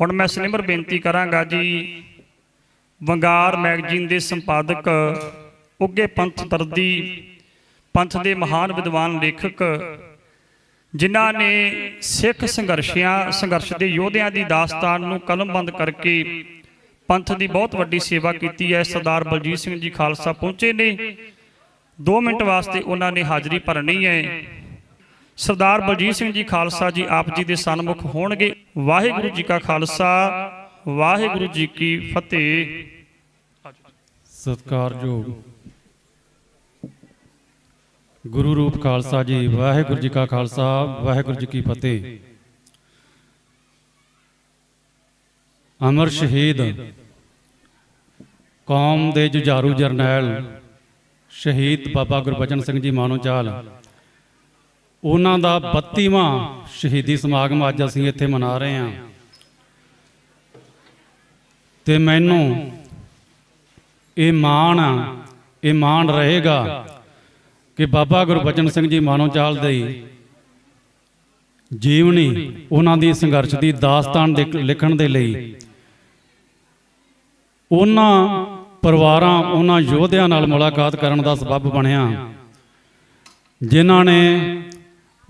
ਹੁਣ ਮੈਂ ਸਨਿਮਰ ਬੇਨਤੀ ਕਰਾਂਗਾ ਜੀ, ਵੰਗਾਰ ਮੈਗਜ਼ੀਨ ਦੇ ਸੰਪਾਦਕ, ਉੱਗੇ ਪੰਥ ਦਰਦੀ ਪੰਥ ਦੇ ਮਹਾਨ ਵਿਦਵਾਨ ਲੇਖਕ, ਜਿਨ੍ਹਾਂ ਨੇ ਸਿੱਖ ਸੰਘਰਸ਼ਿਆਂ, ਸੰਘਰਸ਼ ਦੇ ਯੋਧਿਆਂ ਦੀ ਦਾਸਤਾਨ ਨੂੰ ਕਲਮਬੰਦ ਕਰਕੇ ਪੰਥ ਦੀ ਬਹੁਤ ਵੱਡੀ ਸੇਵਾ ਕੀਤੀ ਹੈ, ਸਰਦਾਰ ਬਲਜੀਤ ਸਿੰਘ ਜੀ ਖਾਲਸਾ ਪਹੁੰਚੇ ਨੇ। 2 ਮਿੰਟ ਵਾਸਤੇ ਉਹਨਾਂ ਨੇ ਹਾਜ਼ਰੀ ਭਰਨੀ ਹੈ। ਸਰਦਾਰ ਬਲਜੀਤ ਸਿੰਘ ਜੀ ਖਾਲਸਾ ਜੀ ਆਪ ਜੀ ਦੇ ਸਨਮੁਖ ਹੋਣਗੇ। ਵਾਹਿਗੁਰੂ ਜੀ ਕਾ ਖਾਲਸਾ, ਵਾਹਿਗੁਰੂ ਜੀ ਕੀ ਫਤਿਹ। ਸਤਿਕਾਰਯੋਗ। ਗੁਰੂ ਰੂਪ ਖਾਲਸਾ ਜੀ, ਵਾਹਿਗੁਰੂ ਜੀ ਕਾ ਖਾਲਸਾ, ਵਾਹਿਗੁਰੂ ਜੀ ਕੀ ਫਤਿਹ। ਅਮਰ ਸ਼ਹੀਦ, ਕੌਮ ਦੇ ਜੁਝਾਰੂ ਜਰਨੈਲ, ਸ਼ਹੀਦ ਬਾਬਾ ਗੁਰਬਚਨ ਸਿੰਘ ਜੀ ਮਾਨੋਚਾਲ ਉਹਨਾਂ ਦਾ 32ਵਾਂ ਸ਼ਹੀਦੀ ਸਮਾਗਮ ਅੱਜ ਅਸੀਂ ਇੱਥੇ ਮਨਾ ਰਹੇ ਹਾਂ। ਤੇ ਮੈਨੂੰ ਇਹ ਮਾਣ ਇਹ ਮਾਣ ਰਹੇਗਾ ਕਿ ਬਾਬਾ ਗੁਰਬਚਨ ਸਿੰਘ ਜੀ ਮਾਨੋਚਾਲ ਦੇ ਜੀਵਨੀ ਉਹਨਾਂ ਦੀ ਸੰਘਰਸ਼ ਦੀ ਦਾਸਤਾਨ ਦੇ ਲਿਖਣ ਦੇ ਲਈ ਉਹਨਾਂ ਪਰਿਵਾਰਾਂ, ਉਹਨਾਂ ਯੋਧਿਆਂ ਨਾਲ ਮੁਲਾਕਾਤ ਕਰਨ ਦਾ ਸਬਬ ਬਣਿਆ। ਜਿਨ੍ਹਾਂ ਨੇ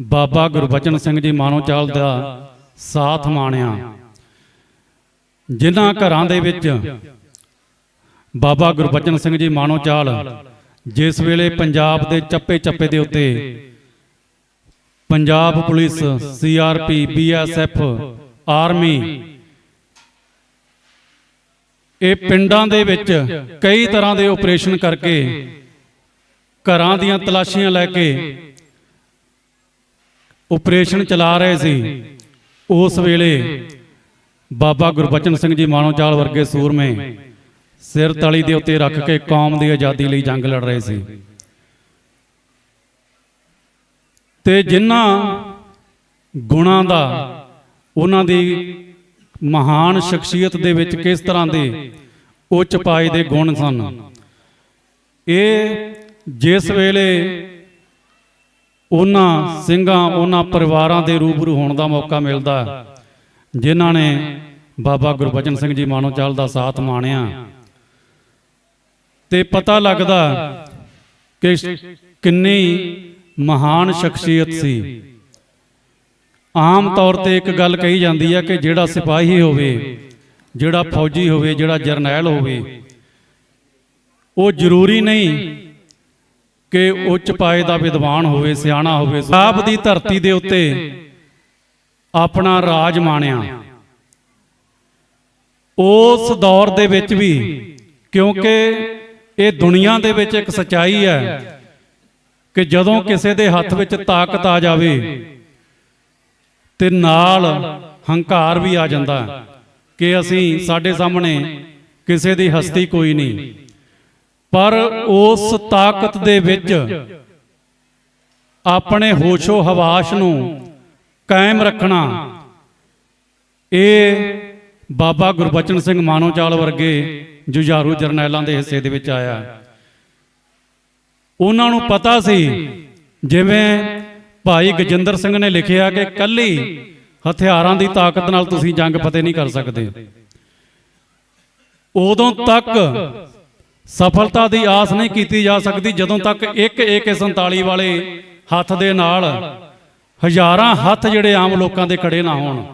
ਬਾਬਾ ਗੁਰਬਚਨ ਸਿੰਘ ਜੀ ਮਾਨੋਚਾਲ ਦਾ ਸਾਥ ਮਾਣਿਆ। ਜਿਨ੍ਹਾਂ ਘਰਾਂ ਦੇ ਵਿੱਚ ਬਾਬਾ ਗੁਰਬਚਨ ਸਿੰਘ ਜੀ ਮਾਨੋਚਾਲ ਜਿਸ ਵੇਲੇ ਪੰਜਾਬ ਦੇ ਚੱਪੇ ਚੱਪੇ ਦੇ ਉੱਤੇ Punjab police CRP BSF army ਇਹ ਪਿੰਡਾਂ ਦੇ ਵਿੱਚ ਕਈ ਤਰ੍ਹਾਂ ਦੇ ਆਪਰੇਸ਼ਨ ਕਰਕੇ ਘਰਾਂ ਦੀਆਂ ਤਲਾਸ਼ੀਆਂ ਲੈ ਕੇ ਆਪਰੇਸ਼ਨ ਚਲਾ ਰਹੇ ਸੀ। ਉਸ ਵੇਲੇ ਬਾਬਾ ਗੁਰਬਚਨ ਸਿੰਘ ਜੀ ਮਾਨੋਚਾਲ ਵਰਗੇ ਸੂਰਮੇ ਸਿਰ ਤਲੀ ਦੇ ਉੱਤੇ ਰੱਖ ਕੇ ਕੌਮ ਦੀ ਆਜ਼ਾਦੀ ਲਈ ਜੰਗ ਲੜ ਰਹੇ ਸੀ। ਤੇ ਜਿਨ੍ਹਾਂ ਗੁਣਾਂ ਦਾ, ਉਹਨਾਂ ਦੀ ਮਹਾਨ ਸ਼ਖਸੀਅਤ ਦੇ ਵਿੱਚ ਕਿਸ ਤਰ੍ਹਾਂ ਦੇ ਉੱਚ ਪਾਏ ਦੇ ਗੁਣ ਸਨ, ਇਹ ਜਿਸ ਵੇਲੇ ਉਹਨਾਂ ਸਿੰਘਾਂ ਉਹਨਾਂ ਪਰਿਵਾਰਾਂ ਦੇ ਰੂਬਰੂ ਹੋਣ ਦਾ ਮੌਕਾ ਮਿਲਦਾ ਹੈ, ਜਿਨ੍ਹਾਂ ਨੇ ਬਾਬਾ ਗੁਰਬਚਨ ਸਿੰਘ ਜੀ ਮਾਨੋਚਾਲ ਦਾ ਸਾਥ ਮਾਣਿਆ। ਤੇ ਪਤਾ ਲੱਗਦਾ ਕਿ ਕਿੰਨੀ ਮਹਾਨ ਸ਼ਖਸੀਅਤ ਸੀ। ਆਮ ਤੌਰ ਤੇ ਇੱਕ ਗੱਲ ਕਹੀ ਜਾਂਦੀ ਹੈ ਕਿ ਜਿਹੜਾ ਸਿਪਾਹੀ ਹੋਵੇ ਜਿਹੜਾ ਫੌਜੀ ਹੋਵੇ ਜਿਹੜਾ ਜਰਨੈਲ ਹੋਵੇ ਉਹ ਜ਼ਰੂਰੀ ਨਹੀਂ ਕਿ ਉੱਚ ਪਾਏ ਦਾ ਵਿਦਵਾਨ ਹੋਵੇ, ਸਿਆਣਾ ਹੋਵੇ ਆਪ ਦੀ ਧਰਤੀ ਦੇ ਉੱਤੇ ਆਪਣਾ ਰਾਜ ਮਾਣਿਆ। ਉਸ ਦੌਰ ਦੇ ਵਿੱਚ ਵੀ, ਕਿਉਂਕਿ ਇਹ ਦੁਨੀਆ ਦੇ ਵਿੱਚ ਇੱਕ ਸਚਾਈ ਹੈ ਕਿ ਜਦੋਂ ਕਿਸੇ ਦੇ ਹੱਥ ਵਿੱਚ ਤਾਕਤ ਆ ਜਾਵੇ ਤੇ ਨਾਲ ਹੰਕਾਰ ਵੀ ਆ ਜਾਂਦਾ ਕਿ ਅਸੀਂ ਸਾਡੇ ਸਾਹਮਣੇ ਕਿਸੇ ਦੀ ਹਸਤੀ ਕੋਈ ਨਹੀਂ। ਪਰ ਉਸ ਤਾਕਤ ਦੇ ਵਿੱਚ ਆਪਣੇ ਹੋਸ਼ੋ ਹਵਾਸ ਨੂੰ ਕਾਇਮ ਰੱਖਣਾ, ਇਹ ਬਾਬਾ ਗੁਰਬਚਨ ਸਿੰਘ ਮਾਨੋਚਾਲ ਵਰਗੇ ਜੁਝਾਰੂ ਜਰਨੈਲਾਂ ਦੇ ਹਿੱਸੇ ਦੇ ਵਿੱਚ ਆਇਆ। ਉਹਨਾਂ ਨੂੰ ਪਤਾ ਸੀ, ਜਿਵੇਂ ਭਾਈ ਗਜਿੰਦਰ ਸਿੰਘ ਨੇ ਲਿਖਿਆ ਕਿ ਕੱਲੀ ਹਥਿਆਰਾਂ ਦੀ ਤਾਕਤ ਨਾਲ ਤੁਸੀਂ ਜੰਗ ਫਤਿਹ ਨਹੀਂ ਕਰ ਸਕਦੇ। ਉਦੋਂ ਤੱਕ ਸਫਲਤਾ ਦੀ ਆਸ ਨਹੀਂ ਕੀਤੀ ਜਾ ਸਕਦੀ ਜਦੋਂ ਤੱਕ ਇੱਕ AK47 ਵਾਲੇ ਹੱਥ ਦੇ ਨਾਲ ਹਜ਼ਾਰਾਂ ਹੱਥ ਜਿਹੜੇ ਆਮ ਲੋਕਾਂ ਦੇ ਖੜੇ ਨਾ ਹੋਣ।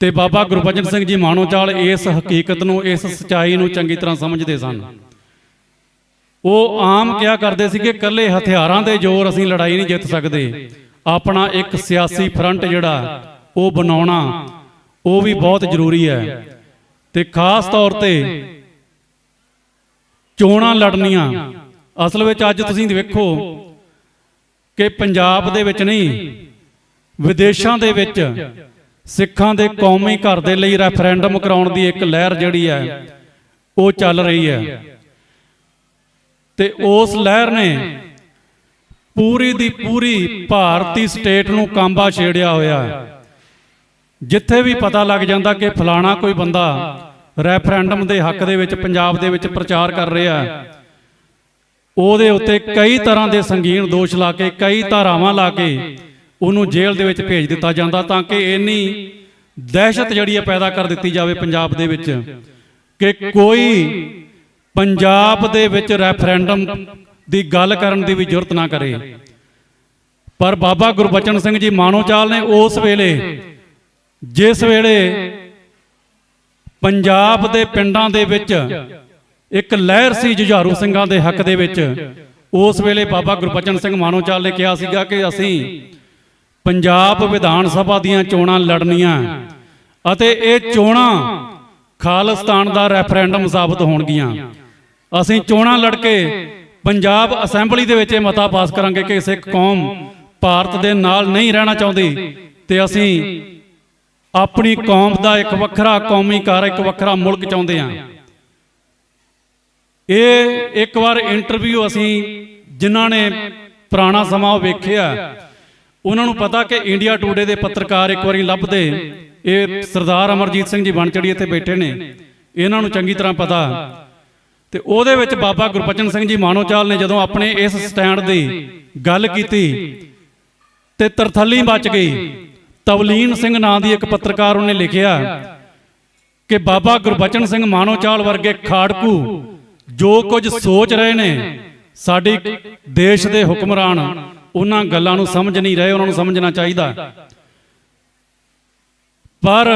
ਤੇ ਬਾਬਾ ਗੁਰਬਚਨ ਸਿੰਘ ਜੀ ਮਾਣੋਚਾਲ ਇਸ ਹਕੀਕਤ ਨੂੰ, ਇਸ ਸਚਾਈ ਨੂੰ ਚੰਗੀ ਤਰ੍ਹਾਂ ਸਮਝਦੇ ਸਨ। ਉਹ ਆਮ ਕਿਹਾ ਕਰਦੇ ਸੀ ਕਿ ਇਕੱਲੇ ਹਥਿਆਰਾਂ ਦੇ ਜ਼ੋਰ ਅਸੀਂ ਲੜਾਈ ਨਹੀਂ ਜਿੱਤ ਸਕਦੇ। ਆਪਣਾ ਇੱਕ ਸਿਆਸੀ ਫਰੰਟ ਜਿਹੜਾ, ਉਹ ਬਣਾਉਣਾ, ਉਹ ਵੀ ਬਹੁਤ ਜ਼ਰੂਰੀ ਹੈ। ਤੇ ਖਾਸ ਤੌਰ ਤੇ ਚੋਣਾਂ ਲੜਨੀਆਂ। ਅਸਲ ਵਿੱਚ ਅੱਜ ਤੁਸੀਂ ਵੇਖੋ ਕਿ ਪੰਜਾਬ ਦੇ ਵਿੱਚ ਨਹੀਂ, ਵਿਦੇਸ਼ਾਂ ਦੇ ਵਿੱਚ ਸਿੱਖਾਂ ਦੇ ਕੌਮੀ ਘਰ ਦੇ ਲਈ ਰੈਫਰੈਂਡਮ ਕਰਾਉਣ ਦੀ ਇੱਕ ਲਹਿਰ ਜਿਹੜੀ ਹੈ, ਉਹ ਚੱਲ ਰਹੀ ਹੈ। ਤੇ ਉਸ ਲਹਿਰ ਨੇ ਪੂਰੀ ਦੀ ਪੂਰੀ ਭਾਰਤੀ ਸਟੇਟ ਨੂੰ ਕਾਂਬਾ ਛੇੜਿਆ ਹੋਇਆ। ਹੈ ਜਿੱਥੇ ਵੀ ਪਤਾ ਲੱਗ ਜਾਂਦਾ ਕਿ ਫਲਾਣਾ ਕੋਈ ਬੰਦਾ ਰੈਫਰੈਂਡਮ ਦੇ ਹੱਕ ਦੇ ਵਿੱਚ ਪੰਜਾਬ ਦੇ ਵਿੱਚ ਪ੍ਰਚਾਰ ਕਰ ਰਿਹਾ ਉਹਦੇ ਉੱਤੇ ਕਈ ਤਰ੍ਹਾਂ ਦੇ ਸੰਗੀਨ ਦੋਸ਼ ਲਾ ਕੇ, ਕਈ ਧਾਰਾਵਾਂ ਲਾ ਕੇ ਉਹਨੂੰ ਜੇਲ੍ਹ ਦੇ ਵਿੱਚ ਭੇਜ ਦਿੱਤਾ ਜਾਂਦਾ ਤਾਂ ਕਿ ਇੰਨੀ ਦਹਿਸ਼ਤ ਜਿਹੜੀ ਹੈ ਪੈਦਾ ਕਰ ਦਿੱਤੀ ਜਾਵੇ ਪੰਜਾਬ ਦੇ ਵਿੱਚ ਕਿ ਕੋਈ ਪੰਜਾਬ ਦੇ ਵਿੱਚ ਰੈਫਰੈਂਡਮ ਦੀ ਗੱਲ ਕਰਨ ਦੀ ਵੀ ਜ਼ਰੂਰਤ ਨਾ ਕਰੇ। ਪਰ ਬਾਬਾ ਗੁਰਬਚਨ ਸਿੰਘ ਜੀ ਮਾਨੋਚਾਲ ਨੇ ਉਸ ਵੇਲੇ ਜਿਸ ਵੇਲੇ ਪੰਜਾਬ ਦੇ ਪਿੰਡਾਂ ਦੇ ਵਿੱਚ ਇੱਕ ਲਹਿਰ ਸੀ ਜੁਝਾਰੂ ਸਿੰਘਾਂ ਦੇ ਹੱਕ ਦੇ ਵਿੱਚ ਉਸ ਵੇਲੇ ਬਾਬਾ ਗੁਰਬਚਨ ਸਿੰਘ ਮਾਨੋਚਾਲ ਨੇ ਕਿਹਾ ਸੀਗਾ ਕਿ ਅਸੀਂ ਪੰਜਾਬ ਵਿਧਾਨ ਸਭਾ ਦੀਆਂ ਚੋਣਾਂ ਲੜਨੀਆਂ ਅਤੇ ਇਹ ਚੋਣਾਂ ਖਾਲਿਸਤਾਨ ਦਾ ਰੈਫਰੈਂਡਮ ਸਾਬਤ ਹੋਣਗੀਆਂ। ਅਸੀਂ ਚੋਣਾਂ ਲੜ ਕੇ ਪੰਜਾਬ ਅਸੈਂਬਲੀ ਦੇ ਵਿੱਚ ਇਹ ਮਤਾ ਪਾਸ ਕਰਾਂਗੇ ਕਿ ਸਿੱਖ ਕੌਮ ਭਾਰਤ ਦੇ ਨਾਲ ਨਹੀਂ ਰਹਿਣਾ ਚਾਹੁੰਦੀ ਤੇ ਅਸੀਂ ਆਪਣੀ ਕੌਮ ਦਾ ਇੱਕ ਵੱਖਰਾ, ਕੌਮੀ ਕਾਰ ਇੱਕ ਵੱਖਰਾ ਮੁਲਕ ਚਾਹੁੰਦੇ ਹਾਂ। ਇਹ ਇੱਕ ਵਾਰ ਇੰਟਰਵਿਊ ਅਸੀਂ ਜਿਨ੍ਹਾਂ ਨੇ ਪੁਰਾਣਾ ਸਮਾਂ ਉਹ ਵੇਖਿਆ, ਉਹਨਾਂ ਨੂੰ ਪਤਾ ਕਿ ਇੰਡੀਆ ਟੂਡੇ ਦੇ ਪੱਤਰਕਾਰ ਇੱਕ ਵਾਰੀ ਲੱਭਦੇ, ਇਹ ਸਰਦਾਰ ਅਮਰਜੀਤ ਸਿੰਘ ਜੀ ਬਣਚੜੀ ਇੱਥੇ ਬੈਠੇ ਨੇ। ਇਹਨਾਂ ਨੂੰ ਚੰਗੀ ਤਰ੍ਹਾਂ ਪਤਾ। ਤੇ ਉਹਦੇ ਵਿੱਚ ਬਾਬਾ ਗੁਰਬਚਨ ਸਿੰਘ ਜੀ ਮਾਨੋਚਾਲ ਨੇ ਜਦੋਂ ਆਪਣੇ ਇਸ ਸਟੈਂਡ ਦੀ ਗੱਲ ਕੀਤੀ, ਤੇ ਤਰਥੱਲੀ ਬਚ ਗਈ। ਤਵਲੀਨ ਸਿੰਘ ਨਾਂ ਦੀ ਇੱਕ ਪੱਤਰਕਾਰ ਉਹਨੇ ਲਿਖਿਆ ਕਿ ਬਾਬਾ ਗੁਰਬਚਨ ਸਿੰਘ ਮਾਨੋਚਾਲ ਵਰਗੇ ਖਾੜਕੂ ਜੋ ਕੁਝ ਸੋਚ ਰਹੇ ਨੇ, ਸਾਡੀ ਦੇਸ਼ ਦੇ ਹੁਕਮਰਾਨ ਉਹਨਾਂ ਗੱਲਾਂ ਨੂੰ ਸਮਝ ਨਹੀਂ ਰਹੇ, ਉਹਨਾਂ ਨੂੰ ਸਮਝਣਾ ਚਾਹੀਦਾ। ਪਰ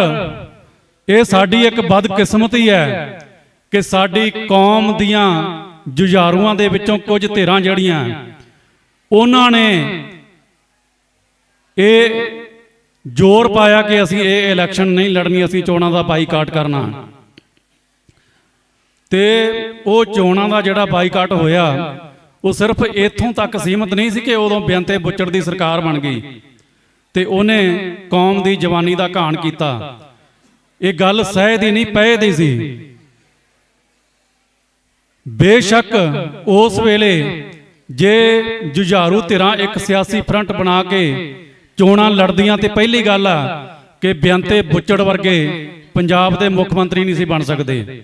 ਇਹ ਸਾਡੀ ਇੱਕ ਬਦਕਿਸਮਤੀ ਹੈ ਕਿ ਸਾਡੀ ਕੌਮ ਦੀਆਂ ਜੁਝਾਰੂਆਂ ਦੇ ਵਿੱਚੋਂ ਕੁਝ ਧਿਰਾਂ ਜਿਹੜੀਆਂ, ਉਹਨਾਂ ਨੇ ਇਹ ਜ਼ੋਰ ਪਾਇਆ ਕਿ ਅਸੀਂ ਇਹ ਇਲੈਕਸ਼ਨ ਨਹੀਂ ਲੜਨੀ ਅਸੀਂ ਚੋਣਾਂ ਦਾ ਬਾਈਕਾਟ ਕਰਨਾ। ਤੇ ਉਹ ਚੋਣਾਂ ਦਾ ਜਿਹੜਾ ਬਾਈਕਾਟ ਹੋਇਆ ਉਹ ਸਿਰਫ ਇੱਥੋਂ ਤੱਕ ਸੀਮਤ ਨਹੀਂ ਸੀ ਕਿ ਉਦੋਂ ਬੇਅੰਤੇ ਬੁੱਚੜ ਦੀ ਸਰਕਾਰ ਬਣ ਗਈ। ਤੇ ਉਹਨੇ ਕੌਮ ਦੀ ਜਵਾਨੀ ਦਾ ਘਾਣ ਕੀਤਾ। ਇਹ ਗੱਲ ਸਹਿ ਦੀ ਨਹੀਂ ਪਏ ਦੀ ਸੀ। ਬੇਸ਼ੱਕ ਉਸ ਵੇਲੇ ਜੇ ਜੁਝਾਰੂ ਧਿਰਾਂ ਇੱਕ ਸਿਆਸੀ ਫਰੰਟ ਬਣਾ ਕੇ ਚੋਣਾਂ ਲੜਦੀਆਂ ਤੇ ਪਹਿਲੀ ਗੱਲ ਆ ਕਿ ਬੇਅੰਤੇ ਬੁੱਚੜ ਵਰਗੇ ਪੰਜਾਬ ਦੇ ਮੁੱਖ ਮੰਤਰੀ ਨਹੀਂ ਸੀ ਬਣ ਸਕਦੇ।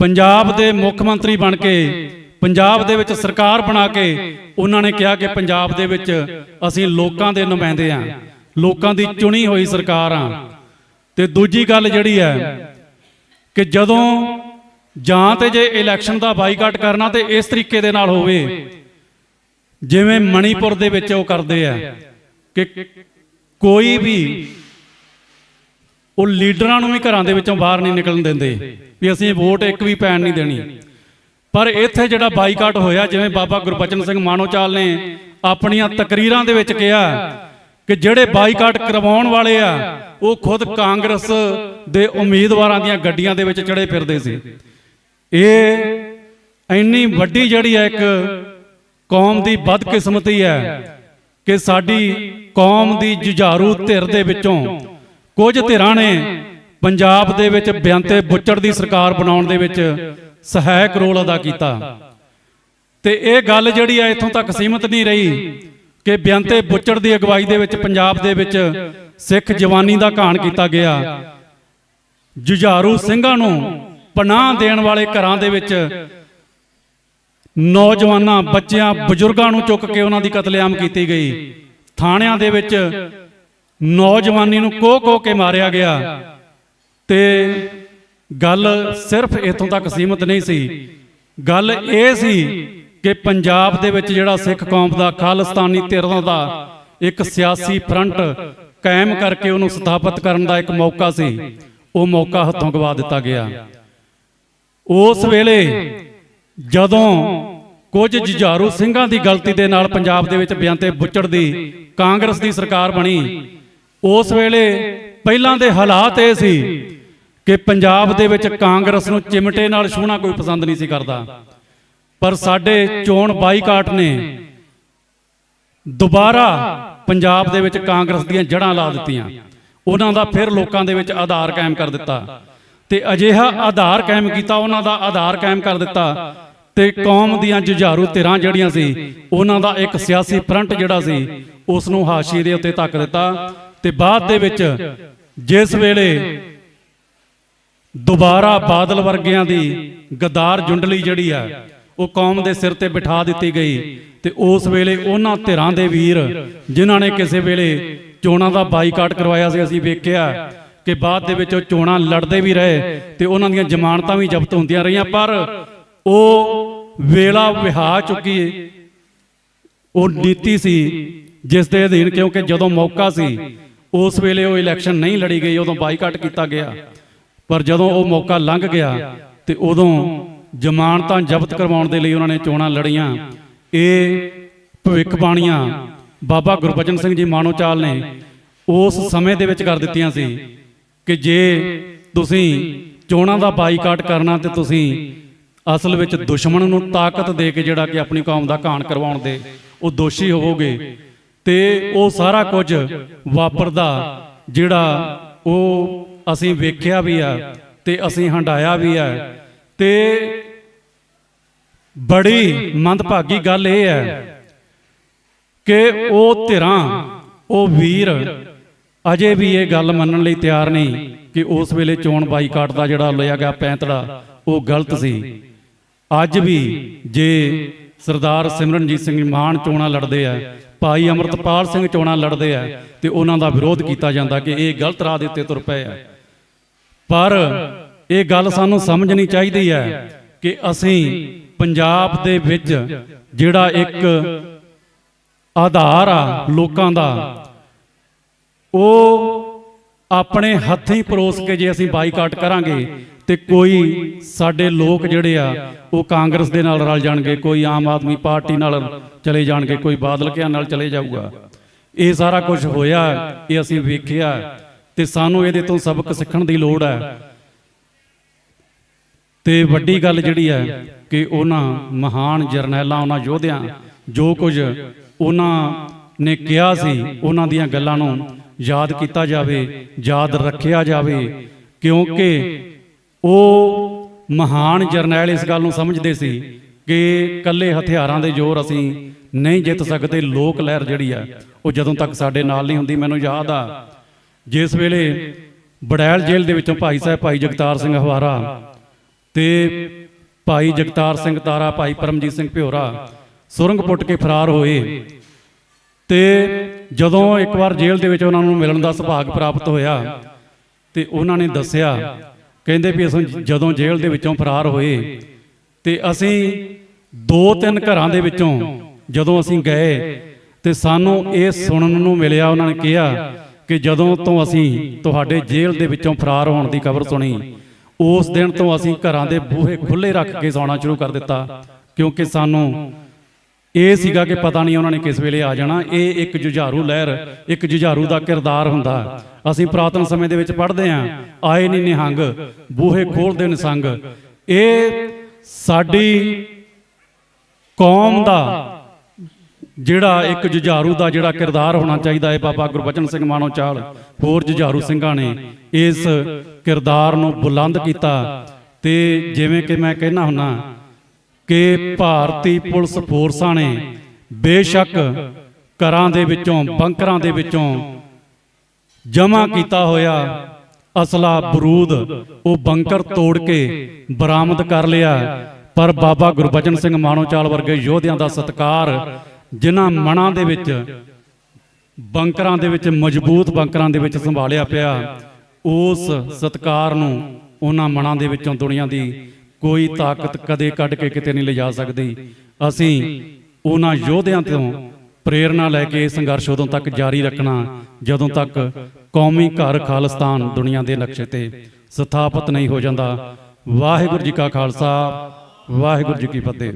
ਪੰਜਾਬ ਦੇ ਮੁੱਖ ਮੰਤਰੀ ਬਣ ਕੇ, ਪੰਜਾਬ ਦੇ ਵਿੱਚ ਸਰਕਾਰ ਬਣਾ ਕੇ ਉਹਨਾਂ ਨੇ ਕਿਹਾ ਕਿ ਪੰਜਾਬ ਦੇ ਵਿੱਚ ਅਸੀਂ ਲੋਕਾਂ ਦੇ ਨੁਮਾਇੰਦੇ ਆ, ਲੋਕਾਂ ਦੀ ਚੁਣੀ ਹੋਈ ਸਰਕਾਰ ਆ। ਤੇ ਦੂਜੀ ਗੱਲ ਜਿਹੜੀ ਹੈ ਕਿ ਜਦੋਂ ਜਾਂ ਤੇ ਜੇ ਇਲੈਕਸ਼ਨ ਦਾ ਬਾਈਕਾਟ ਕਰਨਾ ਤੇ ਇਸ ਤਰੀਕੇ ਦੇ ਨਾਲ ਹੋਵੇ, ਜਿਵੇਂ ਮਣੀਪੁਰ ਦੇ ਵਿੱਚ ਉਹ ਕਰਦੇ ਆ ਕਿ ਕੋਈ ਵੀ ਉਹ ਲੀਡਰਾਂ ਨੂੰ ਵੀ ਘਰਾਂ ਦੇ ਵਿੱਚੋਂ ਬਾਹਰ ਨਹੀਂ ਨਿਕਲਣ ਦਿੰਦੇ, ਵੀ ਅਸੀਂ ਵੋਟ ਇੱਕ ਵੀ ਪੈਣ ਨਹੀਂ ਦੇਣੀ। ਪਰ ਇੱਥੇ ਜਿਹੜਾ ਬਾਈਕਾਟ ਹੋਇਆ, ਜਿਵੇਂ ਬਾਬਾ ਗੁਰਬਚਨ ਸਿੰਘ ਮਾਨੋਚਾਲ ਨੇ ਆਪਣੀਆਂ ਤਕਰੀਰਾਂ ਦੇ ਵਿੱਚ ਕਿਹਾ ਕਿ ਜਿਹੜੇ ਬਾਈਕਾਟ ਕਰਵਾਉਣ ਵਾਲੇ ਆ, ਉਹ ਖੁਦ ਕਾਂਗਰਸ ਦੇ ਉਮੀਦਵਾਰਾਂ ਦੀਆਂ ਗੱਡੀਆਂ ਦੇ ਵਿੱਚ ਚੜੇ ਫਿਰਦੇ ਸੀ। ਇਹ ਇੰਨੀ ਵੱਡੀ ਜਿਹੜੀ ਹੈ ਇੱਕ ਕੌਮ ਦੀ ਬਦਕਿਸਮਤੀ ਹੈ ਕਿ ਸਾਡੀ ਕੌਮ ਦੀ ਜੁਝਾਰੂ ਧਿਰ ਦੇ ਵਿੱਚੋਂ ਕੁਝ ਧਿਰਾਂ ਨੇ ਪੰਜਾਬ ਦੇ ਵਿੱਚ ਬਿਆੰਤੇ ਬੁੱਚੜ ਦੀ ਸਰਕਾਰ ਬਣਾਉਣ ਦੇ ਵਿੱਚ ਸਹਾਇਕ ਰੋਲ ਅਦਾ ਕੀਤਾ। ਤੇ ਇਹ ਗੱਲ ਜਿਹੜੀ ਹੈ ਇੱਥੋਂ ਤੱਕ ਸੀਮਤ ਨਹੀਂ ਰਹੀ ਕਿ ਬਿਆੰਤੇ ਬੁੱਚੜ ਦੀ ਅਗਵਾਈ ਦੇ ਵਿੱਚ ਪੰਜਾਬ ਦੇ ਵਿੱਚ ਸਿੱਖ ਜਵਾਨੀ ਦਾ ਘਾਣ ਕੀਤਾ ਗਿਆ। ਜੁਝਾਰੂ ਸਿੰਘਾਂ ਨੂੰ ਪਨਾਹ ਦੇਣ ਵਾਲੇ ਘਰਾਂ ਦੇ ਵਿੱਚ ਨੌਜਵਾਨਾਂ, ਬੱਚਿਆਂ, ਬਜ਼ੁਰਗਾਂ ਨੂੰ ਚੁੱਕ ਕੇ ਉਹਨਾਂ ਦੀ ਕਤਲੇਆਮ ਕੀਤੀ ਗਈ। ਥਾਣਿਆਂ ਦੇ ਵਿੱਚ ਨੌਜਵਾਨੀ ਨੂੰ ਕੋਹ ਕੋਹ ਕੇ ਮਾਰਿਆ ਗਿਆ। ਤੇ ਗੱਲ ਸਿਰਫ ਇੱਥੋਂ ਤੱਕ ਸੀਮਤ ਨਹੀਂ ਸੀ। ਗੱਲ ਇਹ ਸੀ ਕਿ ਪੰਜਾਬ ਦੇ ਵਿੱਚ ਜਿਹੜਾ ਸਿੱਖ ਕੌਮ ਦਾ ਖਾਲਿਸਤਾਨੀ ਧਿਰਾਂ ਦਾ ਇੱਕ ਸਿਆਸੀ ਫਰੰਟ ਕਾਇਮ ਕਰਕੇ ਉਹਨੂੰ ਸਥਾਪਿਤ ਕਰਨ ਦਾ ਇੱਕ ਮੌਕਾ ਸੀ, ਉਹ ਮੌਕਾ ਹੱਥੋਂ ਗਵਾ ਦਿੱਤਾ ਗਿਆ। ਉਸ ਵੇਲੇ ਜਦੋਂ ਕੁਝ ਜੁਝਾਰੂ ਸਿੰਘਾਂ ਦੀ ਗਲਤੀ ਦੇ ਨਾਲ ਪੰਜਾਬ ਦੇ ਵਿੱਚ ਬਿਆੰਤੇ ਬੁੱਚੜ ਦੀ ਕਾਂਗਰਸ ਦੀ ਸਰਕਾਰ ਬਣੀ। ਉਸ ਵੇਲੇ ਪਹਿਲਾਂ ਦੇ ਹਾਲਾਤ ਇਹ ਸੀ ਕਿ ਪੰਜਾਬ ਦੇ ਵਿੱਚ ਕਾਂਗਰਸ ਨੂੰ ਚਿਮਟੇ ਨਾਲ ਛੂਹਣਾ ਕੋਈ ਪਸੰਦ ਨਹੀਂ ਸੀ ਕਰਦਾ। ਪਰ ਸਾਡੇ ਚੋਣ ਬਾਈਕਾਟ ਨੇ ਦੁਬਾਰਾ ਪੰਜਾਬ ਦੇ ਵਿੱਚ ਕਾਂਗਰਸ ਦੀਆਂ ਜੜ੍ਹਾਂ ਲਾ ਦਿੱਤੀਆਂ। ਉਹਨਾਂ ਦਾ ਫਿਰ ਲੋਕਾਂ ਦੇ ਵਿੱਚ ਆਧਾਰ ਕਾਇਮ ਕਰ ਦਿੱਤਾ। ਤੇ ਅਜਿਹਾ ਆਧਾਰ ਕਾਇਮ ਕੀਤਾ, ਉਹਨਾਂ ਦਾ ਆਧਾਰ ਕਾਇਮ ਕਰ ਦਿੱਤਾ ਤੇ ਕੌਮ ਦੀਆਂ ਜੁਝਾਰੂ ਧਿਰਾਂ ਜਿਹੜੀਆਂ ਸੀ ਉਹਨਾਂ ਦਾ ਇੱਕ ਸਿਆਸੀ ਫਰੰਟ ਜਿਹੜਾ ਸੀ ਉਸ ਨੂੰ ਹਾਸ਼ੀਏ ਦੇ ਉੱਤੇ ਧੱਕ ਦਿੱਤਾ ਤੇ ਬਾਅਦ ਦੇ ਵਿੱਚ ਜਿਸ ਵੇਲੇ ਦੁਬਾਰਾ ਬਾਦਲ ਵਰਗਿਆਂ ਦੀ ਗਦਾਰ ਜੁੰਡਲੀ ਜਿਹੜੀ ਆ ਉਹ ਕੌਮ ਦੇ ਸਿਰ ਤੇ ਬਿਠਾ ਦਿੱਤੀ ਗਈ ਤੇ ਉਸ ਵੇਲੇ ਉਹਨਾਂ ਧਿਰਾਂ ਦੇ ਵੀਰ ਜਿਨ੍ਹਾਂ ਨੇ ਕਿਸੇ ਵੇਲੇ ਚੋਣਾਂ ਦਾ ਬਾਈਕਾਟ ਕਰਵਾਇਆ ਸੀ ਅਸੀਂ ਵੇਖਿਆ ਕਿ ਬਾਅਦ ਦੇ ਵਿੱਚ ਉਹ ਚੋਣਾਂ ਲੜਦੇ ਵੀ ਰਹੇ ਤੇ ਉਹਨਾਂ ਦੀਆਂ ਜ਼ਮਾਨਤਾਂ ਵੀ ਜ਼ਬਤ ਹੁੰਦੀਆਂ ਰਹੀਆਂ ਪਰ ਉਹ ਵੇਲਾ ਵਿਹਾ ਚੁੱਕੀ ਉਹ ਨੀਤੀ ਸੀ ਜਿਸ ਦੇ ਅਧੀਨ ਕਿਉਂਕਿ ਜਦੋਂ ਮੌਕਾ ਸੀ, ਉਸ ਵੇਲੇ ਉਹ ਇਲੈਕਸ਼ਨ ਨਹੀਂ ਲੜੀ ਗਈ, ਉਦੋਂ ਬਾਈਕਾਟ ਕੀਤਾ ਗਿਆ। ਪਰ ਜਦੋਂ ਉਹ ਮੌਕਾ ਲੰਘ ਗਿਆ ਤੇ ਉਦੋਂ ਜ਼ਮਾਨਤਾਂ ਜ਼ਬਤ ਕਰਵਾਉਣ ਦੇ ਲਈ ਉਹਨਾਂ ਨੇ ਚੋਣਾਂ ਲੜੀਆਂ। ਇਹ ਭਵਿੱਖਬਾਣੀਆਂ ਬਾਬਾ ਗੁਰਬਚਨ ਸਿੰਘ ਜੀ ਮਾਨੋਚਾਲ ਨੇ ਉਸ ਸਮੇਂ ਦੇ ਵਿੱਚ ਕਰ ਦਿੱਤੀਆਂ ਸੀ ਕਿ ਜੇ ਤੁਸੀਂ ਚੋਣਾਂ ਦਾ ਬਾਈਕਾਟ ਕਰਨਾ ਤੇ ਤੁਸੀਂ ਅਸਲ ਵਿੱਚ ਦੁਸ਼ਮਣ ਨੂੰ ਤਾਕਤ ਦੇ ਕੇ ਜਿਹੜਾ ਕਿ ਆਪਣੀ ਕੌਮ ਦਾ ਘਾਣ ਕਰਵਾਉਣ ਦੇ ਉਹ ਦੋਸ਼ੀ ਹੋਵੋਗੇ। ਤੇ ਉਹ ਸਾਰਾ ਕੁਝ ਵਾਪਰਦਾ ਜਿਹੜਾ ਉਹ ਅਸੀਂ ਵੇਖਿਆ ਵੀ ਆ ਤੇ ਅਸੀਂ ਹੰਡਾਇਆ ਵੀ ਆ। ਤੇ ਬੜੀ ਮੰਦਭਾਗੀ ਗੱਲ ਇਹ ਹੈ ਕਿ ਉਹ ਧਿਰਾਂ, ਉਹ ਵੀਰ ਅਜੇ ਵੀ ਇਹ ਗੱਲ ਮੰਨਣ ਲਈ ਤਿਆਰ ਨਹੀਂ ਕਿ ਉਸ ਵੇਲੇ ਚੋਣ ਬਾਈਕਾਟ ਦਾ ਜਿਹੜਾ ਲਿਆ ਗਿਆ ਪੈਂਤੜਾ, ਉਹ ਗਲਤ ਸੀ। ਅੱਜ ਵੀ ਜੇ ਸਰਦਾਰ ਸਿਮਰਨਜੀਤ ਸਿੰਘ ਮਾਨ ਚੋਣਾਂ ਲੜਦੇ ਆ, ਭਾਈ ਅਮਰਤਪਾਲ ਸਿੰਘ ਚੋਣਾਂ ਲੜਦੇ ਆ, ਤੇ ਉਹਨਾਂ ਦਾ ਵਿਰੋਧ ਕੀਤਾ ਜਾਂਦਾ ਕਿ ਇਹ ਗਲਤ ਰਾਹ ਦੇ ਉੱਤੇ ਤੁਰ ਪਏ ਆ। ਪਰ ਇਹ ਗੱਲ ਸਾਨੂੰ ਸਮਝਣੀ ਚਾਹੀਦੀ ਹੈ ਕਿ ਅਸੀਂ ਪੰਜਾਬ ਦੇ ਵਿੱਚ ਜਿਹੜਾ ਇੱਕ ਆਧਾਰ ਆ ਲੋਕਾਂ ਦਾ, ਉਹ ਆਪਣੇ ਹੱਥੀਂ ਪਰੋਸ ਕੇ ਜੇ ਅਸੀਂ ਬਾਈਕਾਟ ਕਰਾਂਗੇ ਤੇ ਕੋਈ ਸਾਡੇ ਲੋਕ ਜਿਹੜੇ ਆ, ਉਹ ਕਾਂਗਰਸ ਦੇ ਨਾਲ ਰਲ ਜਾਣਗੇ, ਕੋਈ ਆਮ ਆਦਮੀ ਪਾਰਟੀ ਨਾਲ ਚਲੇ ਜਾਣਗੇ, ਕੋਈ ਬਾਦਲ ਕਿਆਂ ਨਾਲ ਚਲੇ ਜਾਊਗਾ। ਇਹ ਸਾਰਾ ਕੁਝ ਹੋਇਆ, ਇਹ ਅਸੀਂ ਵੇਖਿਆ ਤੇ ਸਾਨੂੰ ਇਹਦੇ ਤੋਂ ਸਬਕ ਸਿੱਖਣ ਦੀ ਲੋੜ ਹੈ। ਤੇ ਵੱਡੀ ਗੱਲ ਜਿਹੜੀ ਹੈ ਕਿ ਉਹਨਾਂ ਮਹਾਨ ਜਰਨੈਲਾਂ, ਉਹਨਾਂ ਯੋਧਿਆਂ ਜੋ ਕੁਝ ਉਹਨਾਂ ਨੇ ਕਿਹਾ ਸੀ, ਉਹਨਾਂ ਦੀਆਂ ਗੱਲਾਂ ਨੂੰ ਯਾਦ ਕੀਤਾ ਜਾਵੇ, ਯਾਦ ਰੱਖਿਆ ਜਾਵੇ, ਕਿਉਂਕਿ ਉਹ ਮਹਾਨ ਜਰਨੈਲ ਇਸ ਗੱਲ ਨੂੰ ਸਮਝਦੇ ਸੀ ਕਿ ਕੱਲੇ ਹਥਿਆਰਾਂ ਦੇ ਜ਼ੋਰ ਅਸੀਂ ਨਹੀਂ ਜਿੱਤ ਸਕਦੇ, ਲੋਕ ਲਹਿਰ ਜਿਹੜੀ ਆ, ਉਹ ਜਦੋਂ ਤੱਕ ਸਾਡੇ ਨਾਲ ਨਹੀਂ ਹੁੰਦੀ, ਮੈਨੂੰ ਯਾਦ ਆ, ਜਿਸ ਵੇਲੇ ਬੜੈਲ ਜੇਲ੍ਹ ਦੇ ਵਿੱਚੋਂ ਭਾਈ ਸਾਹਿਬ ਭਾਈ ਜਗਤਾਰ ਸਿੰਘ ਹਵਾਰਾ ਤੇ ਭਾਈ ਜਗਤਾਰ ਸਿੰਘ ਤਾਰਾ, ਭਾਈ ਪਰਮਜੀਤ ਸਿੰਘ ਭਿਓਰਾ ਸੁਰੰਗ ਪੁੱਟ ਕੇ ਫਰਾਰ ਹੋਏ ਤੇ ਜਦੋਂ ਇੱਕ ਵਾਰ ਜੇਲ੍ਹ ਦੇ ਵਿੱਚ ਉਹਨਾਂ ਨੂੰ ਮਿਲਣ ਦਾ ਸੁਭਾਗ ਪ੍ਰਾਪਤ ਹੋਇਆ ਤੇ ਉਹਨਾਂ ਨੇ ਦੱਸਿਆ ਕਹਿੰਦੇ ਵੀ ਅਸੀਂ ਜਦੋਂ ਜੇਲ੍ਹ ਦੇ ਵਿੱਚੋਂ ਫਰਾਰ ਹੋਏ ਤੇ ਅਸੀਂ ਦੋ ਤਿੰਨ ਘਰਾਂ ਦੇ ਵਿੱਚੋਂ ਜਦੋਂ ਅਸੀਂ ਗਏ ਤੇ ਸਾਨੂੰ ਇਹ ਸੁਣਨ ਨੂੰ ਮਿਲਿਆ, ਉਹਨਾਂ ਨੇ ਕਿਹਾ ਕਿ ਜਦੋਂ ਤੋਂ ਅਸੀਂ ਤੁਹਾਡੇ ਜੇਲ੍ਹ ਦੇ ਵਿੱਚੋਂ ਫਰਾਰ ਹੋਣ ਦੀ ਖਬਰ ਸੁਣੀ, ਉਸ ਦਿਨ ਤੋਂ ਅਸੀਂ ਘਰਾਂ ਦੇ ਬੂਹੇ ਖੁੱਲੇ ਰੱਖ ਕੇ ਸੌਣਾ ਸ਼ੁਰੂ ਕਰ ਦਿੱਤਾ, ਕਿਉਂਕਿ ਸਾਨੂੰ ਇਹ ਸੀਗਾ ਕਿ ਪਤਾ ਨਹੀਂ ਉਹਨਾਂ ਨੇ ਕਿਸ ਵੇਲੇ ਆ ਜਾਣਾ। ਇਹ ਇੱਕ ਜੁਝਾਰੂ ਲਹਿਰ, ਇੱਕ ਜੁਝਾਰੂ ਦਾ ਕਿਰਦਾਰ ਹੁੰਦਾ। ਅਸੀਂ ਪ੍ਰਾਤਨ ਸਮੇਂ ਦੇ ਵਿੱਚ ਪੜ੍ਹਦੇ ਆਂ ਆਏ ਨਹੀਂ ਨਿਹੰਗ, ਬੂਹੇ ਖੋਲਦੇ ਨਿਸੰਗ। ਇਹ ਸਾਡੀ ਕੌਮ ਦਾ ਜਿਹੜਾ ਇੱਕ ਜੁਝਾਰੂ ਦਾ ਜਿਹੜਾ ਕਿਰਦਾਰ ਹੋਣਾ ਚਾਹੀਦਾ ਹੈ ਬਾਬਾ ਗੁਰਬਚਨ ਸਿੰਘ ਮਾਨੋ ਚਾਲ, ਹੋਰ ਜੁਝਾਰੂ ਸਿੰਘਾਂ ਨੇ ਇਸ ਕਿਰਦਾਰ ਨੂੰ ਬੁਲੰਦ ਕੀਤਾ। ਤੇ ਜਿਵੇਂ ਕਿ ਮੈਂ ਕਹਿਣਾ ਹੁੰਨਾ ਕਿ ਭਾਰਤੀ ਪੁਲਿਸ ਫੋਰਸਾਂ ਨੇ ਬੇਸ਼ੱਕ ਘਰਾਂ ਦੇ ਵਿੱਚੋਂ, ਬੰਕਰਾਂ ਦੇ ਵਿੱਚੋਂ ਜਮ੍ਹਾਂ ਕੀਤਾ ਹੋਇਆ ਅਸਲਾ ਬਰੂਦ ਉਹ ਬੰਕਰ ਤੋੜ ਕੇ ਬਰਾਮਦ ਕਰ ਲਿਆ। ਪਰ ਬਾਬਾ ਗੁਰਬਚਨ ਸਿੰਘ ਮਾਣੋਚਾਲ ਵਰਗੇ ਯੋਧਿਆਂ ਦਾ ਸਤਕਾਰ, ਜਿਨ੍ਹਾਂ ਮਨਾਂ ਦੇ ਵਿੱਚ, ਬੰਕਰਾਂ ਦੇ ਵਿੱਚ, ਮਜ਼ਬੂਤ ਬੰਕਰਾਂ ਦੇ ਵਿੱਚ ਸੰਭਾਲਿਆ ਪਿਆ, ਉਸ ਸਤਕਾਰ ਨੂੰ ਉਹਨਾਂ ਮਨਾਂ ਦੇ ਵਿੱਚੋਂ ਦੁਨੀਆ ਦੀ ਕੋਈ ਤਾਕਤ ਕਦੇ ਕੱਢ ਕੇ ਕਿਤੇ ਨਹੀਂ ਲਿਜਾ ਸਕਦੀ। ਅਸੀਂ ਉਹਨਾਂ ਯੋਧਿਆਂ ਤੋਂ ਪ੍ਰੇਰਣਾ ਲੈ ਕੇ ਸੰਘਰਸ਼ ਉਦੋਂ ਤੱਕ ਜਾਰੀ ਰੱਖਣਾ, ਜਦੋਂ ਤੱਕ ਕੌਮੀ ਘਰ ਖਾਲਿਸਤਾਨ ਦੁਨੀਆ ਦੇ ਨਕਸ਼ੇ ਤੇ ਸਥਾਪਿਤ ਨਹੀਂ ਹੋ ਜਾਂਦਾ। ਵਾਹਿਗੁਰੂ ਜੀ ਕਾ ਖਾਲਸਾ, ਵਾਹਿਗੁਰੂ ਜੀ ਕੀ ਫਤਿਹ।